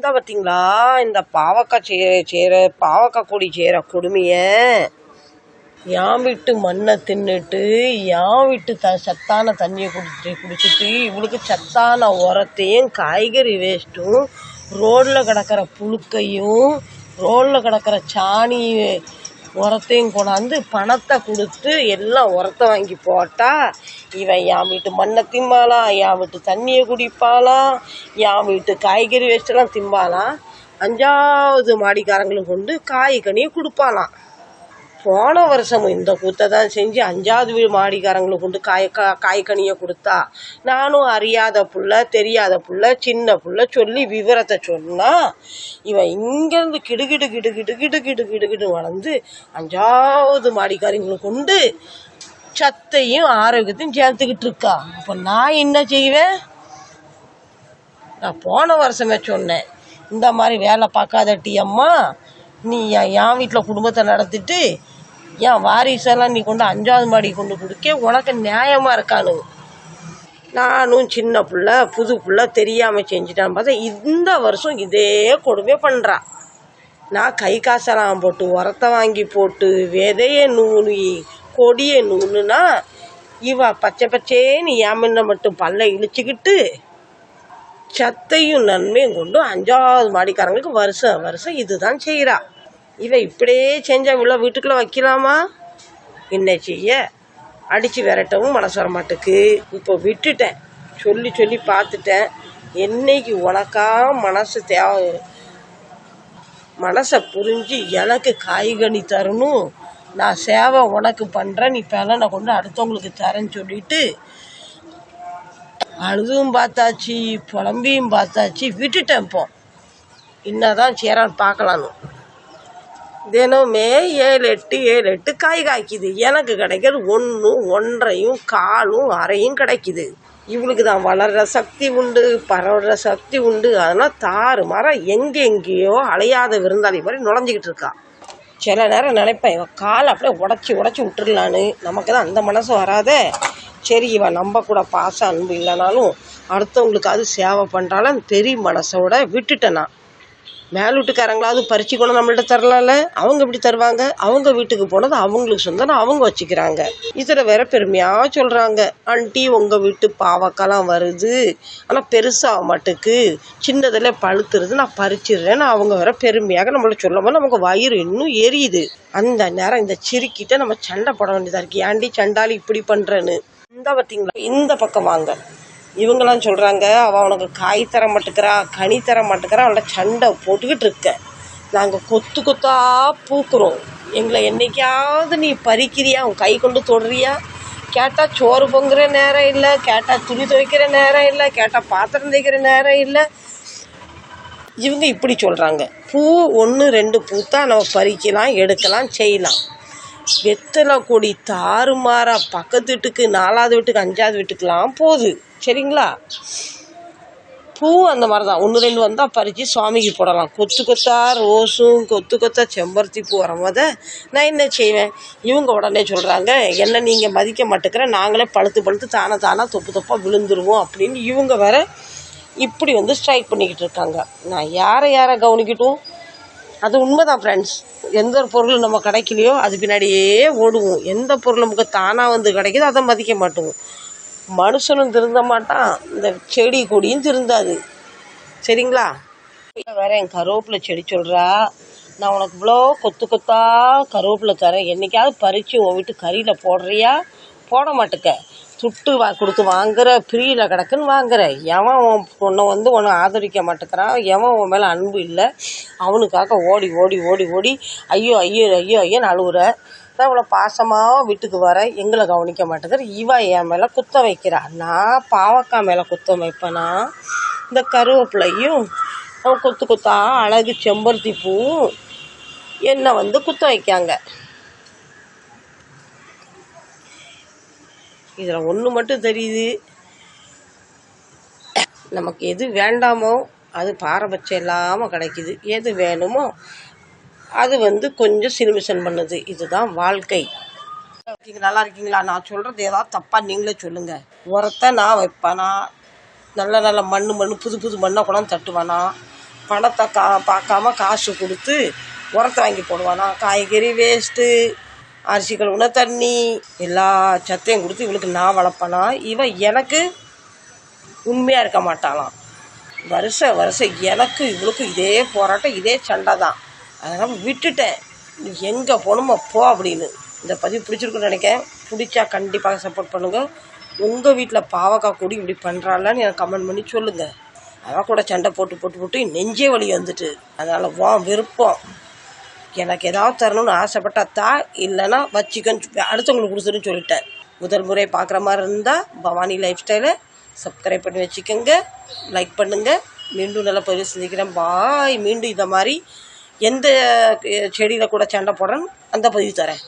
இந்த பார்த்தீங்களா இந்த பாவக்காய் செய்கிற செய்கிற பாவக்காய் கொடி செய்கிற கொடுமையை. என் வீட்டு மண்ணை தின்னுட்டு என் வீட்டு த சத்தான தண்ணியை குடிச்சு குடிச்சிட்டு இவளுக்கு சத்தான உரத்தையும் காய்கறி வேஸ்ட்டும் ரோட்டில் கிடக்கிற புழுக்கையும் ரோட்டில் கிடக்கிற சாணி உரத்தையும் கொண்டாந்து பணத்தை கொடுத்து எல்லாம் உரத்தை வாங்கி போட்டால் இவன் என் வீட்டு மண்ணை திம்பாளா என் வீட்டு தண்ணியை குடிப்பாளா என் வீட்டு காய்கறி வேஸ்ட்டெல்லாம் திம்பாலாம் அஞ்சாவது மாடிக்காரங்களுக்கு கொண்டு காய் கனியை கொடுப்பாளாம். போன வருஷம் இந்த கூத்தை தான் செஞ்சு அஞ்சாவது வீடு மாடிக்காரங்களுக்கு கொண்டு காய் கா காய்கனியை கொடுத்தா. நானும் அறியாத புள்ள தெரியாத புள்ள சின்ன புள்ள சொல்லி விவரத்தை சொன்னா இவன் இங்கேருந்து கிடுகிடு கிடு கிடு கிடு கிடு கிடு கிடு வளர்ந்து அஞ்சாவது மாடிக்காரங்களுக்கு கொண்டு சத்தையும் ஆரோக்கியத்தையும் சேர்த்துக்கிட்டு இருக்கா. அப்போ நான் என்ன செய்வேன்? நான் போன வருஷமே சொன்னேன் இந்த மாதிரி வேலை பார்க்காத டி அம்மா நீ என் என் வீட்டில் குடும்பத்தை நடத்திட்டு என் வாரிசெல்லாம் நீ கொண்டு அஞ்சாவது மாடி கொண்டு கொடுக்க? உனக்கு நியாயமாக இருக்கானு நானும் சின்ன பிள்ளை புது பிள்ளை தெரியாமல் செஞ்சுட்டான்னு பார்த்தா இந்த வருஷம் இதே கொடுமை பண்ணுறா நான் கை காசெல்லாம் போட்டு உரத்தை வாங்கி போட்டு விதைய நூனு கொடியை நூனுனா இவ பச்சை பச்சேன்னு என் மட்டும் பல்ல இழிச்சுக்கிட்டு சத்தையும் நன்மையும் கொண்டு அஞ்சாவது மாடிக்காரங்களுக்கு வருஷம் வருஷம் இதுதான் செய்கிறா இவன் இப்படியே செஞ்சா இவ்வளோ வீட்டுக்குள்ளே வைக்கலாமா? என்ன செய்ய? அடித்து விரட்டவும் மனசு வர மாட்டுக்கு இப்போ விட்டுட்டேன். சொல்லி சொல்லி பார்த்துட்டேன். என்னைக்கு உனக்கா மனசு தேவை மனசை புரிஞ்சு எனக்கு காய்கனி தரணும். நான் சேவை உனக்கு பண்ணுறேன் நீ பலனை கொண்டு அடுத்தவங்களுக்கு தரேன்னு சொல்லிட்டு அழுதும் பார்த்தாச்சு புலம்பியும் பார்த்தாச்சு. விட்டுட்டேன் இப்போ. என்னதான் சேரான்னு பார்க்கலான்னு. தினமே ஏழு எட்டு ஏழு எட்டு காய் காய்க்குது. எனக்கு கிடைக்கிறது ஒன்றும் ஒன்றையும் காலும் அரையும் கிடைக்குது. இவளுக்கு தான் வளர்கிற சக்தி உண்டு பரவுற சக்தி உண்டு. அதனால் தாறு மரம் எங்கெங்கேயோ அலையாத விருந்தாளி மாதிரி நுழைஞ்சிக்கிட்டு இருக்கா. சில நேரம் நினைப்பேன் இவன் காலை அப்படியே உடச்சி உடச்சி விட்டுறலான்னு நமக்கு தான் அந்த மனசு வராதே. சரி இவன் நம்ம கூட பாச அன்பு இல்லைனாலும் அடுத்தவங்களுக்கு அது சேவை பண்ணுறாலும் பெரிய மனசோட விட்டுட்டேன் நான். மேல் வீட்டுக்காரங்களாவது பறிச்சு கொண்டு நம்மள்ட்ட தரலாம்ல? அவங்க இப்படி தருவாங்க? அவங்க வீட்டுக்கு போனது அவங்களுக்கு சொந்தம் அவங்க வச்சுக்கிறாங்க. இதில் வேற பெருமையாக சொல்கிறாங்க ஆண்டி உங்கள் வீட்டு பாவக்காலாம் வருது. ஆனால் பெருசாக மாட்டுக்கு சின்னதில் பழுத்துருது. நான் பறிச்சிடுறேன்னு அவங்க வேற பெருமையாக நம்மள சொல்லும் போது நமக்கு வயிறு இன்னும் எரியுது. அந்த நேரம் இந்த சிரிக்கிட்ட நம்ம சண்டை போட வேண்டியதாக இருக்குது ஏன்டி சண்டாளி இப்படி பண்ணுறேன்னு இந்த பார்த்தீங்களா இந்த பக்கம் வாங்க. இவங்கெல்லாம் சொல்கிறாங்க அவள் உனக்கு காய் தர மாட்டேக்கிறா கனி தர மாட்டேக்கிறா அவளை சண்டை போட்டுக்கிட்டு இருக்க. நாங்கள் கொத்து கொத்தா பூக்குறோம். எங்களை என்னைக்காவது நீ பறிக்கிறியா? உன் கை கொண்டு தொடுறியா? கேட்டால் சோறு பொங்குற நேரம் இல்லை கேட்டால் துணி துவைக்கிற நேரம் இல்லை கேட்டால் பாத்திரம் தேய்க்கிற நேரம் இல்லை. இவங்க இப்படி சொல்கிறாங்க பூ ஒன்று ரெண்டு பூத்தா நம்ம பறிக்கலாம் எடுக்கலாம் செய்யலாம். வெத்தலை கொடி தாறுமாறாக பக்கத்து வீட்டுக்கு நாலாவது வீட்டுக்கு அஞ்சாவது வீட்டுக்கெலாம் போகுது. சரிங்களா? பூ அந்த மாதிரி தான் ஒன்று ரெண்டு வந்தால் பறித்து சுவாமிக்கு போடலாம். கொத்து கொத்தா ரோஸும் கொத்து கொத்தா செம்பருத்தி பூ வரும்போது நான் என்ன செய்வேன்? இவங்க உடனே சொல்கிறாங்க என்ன நீங்கள் மதிக்க மாட்டேங்கிற நாங்களே பழுத்து பழுத்து தானே தானாக தொப்பு தொப்பாக விழுந்துருவோம். அப்படின்னு இவங்க வேற இப்படி வந்து ஸ்ட்ரைக் பண்ணிக்கிட்டு இருக்காங்க. நான் யாரை யாரை கவனிக்கட்டும்? அது உண்மைதான் ஃப்ரெண்ட்ஸ் எந்த ஒரு பொருள் நம்ம கிடைக்கலையோ அது பின்னாடியே ஓடுவோம். எந்த பொருள் நமக்கு தானாக வந்து கிடைக்குதோ அதை மதிக்க மாட்டோம். மனுஷனும் திருந்த மாட்டான். இந்த செடி கொடியும் திருந்தாது. சரிங்களா? வேற என் கருவேப்பிலை செடி சொல்கிறா நான் உனக்கு இவ்வளோ கொத்து கொத்தா கருவேப்பிலை தரேன். என்னைக்காவது பறித்து உன் வீட்டு கறியில் போடுறியா? போட மாட்டேக்க. துட்டு வா கொடுத்து வாங்குற ஃப்ரீயில் கிடக்குன்னு வாங்குற. எவன் உன் உன்னை வந்து உன்னை ஆதரிக்க மாட்டேக்கிறான் எவன் உன் மேலே அன்பு இல்லை? அவனுக்காக ஓடி ஓடி ஓடி ஓடி ஐயோ ஐயோ ஐயோ ஐயோ அழுகுற தான் இவ்வளோ பாசமாக வீட்டுக்கு வர எங்களை கவனிக்க மாட்டேங்குது. இவா என் மேலே குத்த வைக்கிறா. நான் பாவக்காய் மேலே குத்த வைப்பேனா? இந்த கருவேப்பிலையும் குத்து கொத்து கொத்தா அழகு செம்பருத்தி பூவும் என்னை வந்து குத்த வைக்காங்க. இதில் ஒன்று மட்டும் தெரியுது. நமக்கு எது வேண்டாமோ அது பாரபட்சம் இல்லாமல் கிடைக்குது. எது வேணுமோ அது வந்து கொஞ்சம் சிலுமிஷன் பண்ணுது. இதுதான் வாழ்க்கை. இருக்கீங்க நல்லா இருக்கீங்களா? நான் சொல்கிறது ஏதாவது தப்பாக நீங்களே சொல்லுங்கள் உரத்தை நான் வைப்பேனா? நல்ல நல்ல மண் மண் புது புது மண்ணை கொண்டாந்து தட்டுவானா? பணத்தை கா பார்க்காம காசு கொடுத்து உரத்தை வாங்கி போடுவானா? காய்கறி வேஸ்ட்டு அரிசி கழுவுன தண்ணி எல்லா சத்தையும் கொடுத்து இவளுக்கு நான் வளர்ப்பேனா? இவன் எனக்கு உண்மையாக இருக்க மாட்டாளாம். வருஷம் வருஷம் எனக்கு இவளுக்கு இதே போராட்டம் இதே சண்டை தான் அதனால் விட்டுட்டேன். நீ எங்கே போகணுமோ போ அப்படின்னு. இந்த பதிவு பிடிச்சிருக்குன்னு நினைக்கிறேன். பிடிச்சா கண்டிப்பாக சப்போர்ட் பண்ணுங்கள் உங்கள் வீட்டில் பாவக்காய் கூடி இப்படி பண்ணுறாளான்னு எனக்கு கமெண்ட் பண்ணி சொல்லுங்கள் அவன் கூட சண்டை போட்டு போட்டு போட்டு நெஞ்சே வலி வந்துட்டு. அதனால் வா விருப்பம். எனக்கு ஏதாவது தரணும்னு ஆசைப்பட்டா தா இல்லைன்னா வச்சுக்கன்னு அடுத்தவங்களுக்கு கொடுத்துருன்னு சொல்லிட்டேன். முதல் முறை பார்க்குற மாதிரி இருந்தால் பவானி லைஃப் ஸ்டைலை சப்ஸ்கிரைப் பண்ணி வச்சுக்கோங்க. லைக் பண்ணுங்கள் மீண்டும் நல்லா பதிவு சந்திக்கிறேன். பாய் மீண்டும் இதை மாதிரி எந்த செடியில் கூட சண்டை போடுறேன் அந்த பதிவு தரேன்.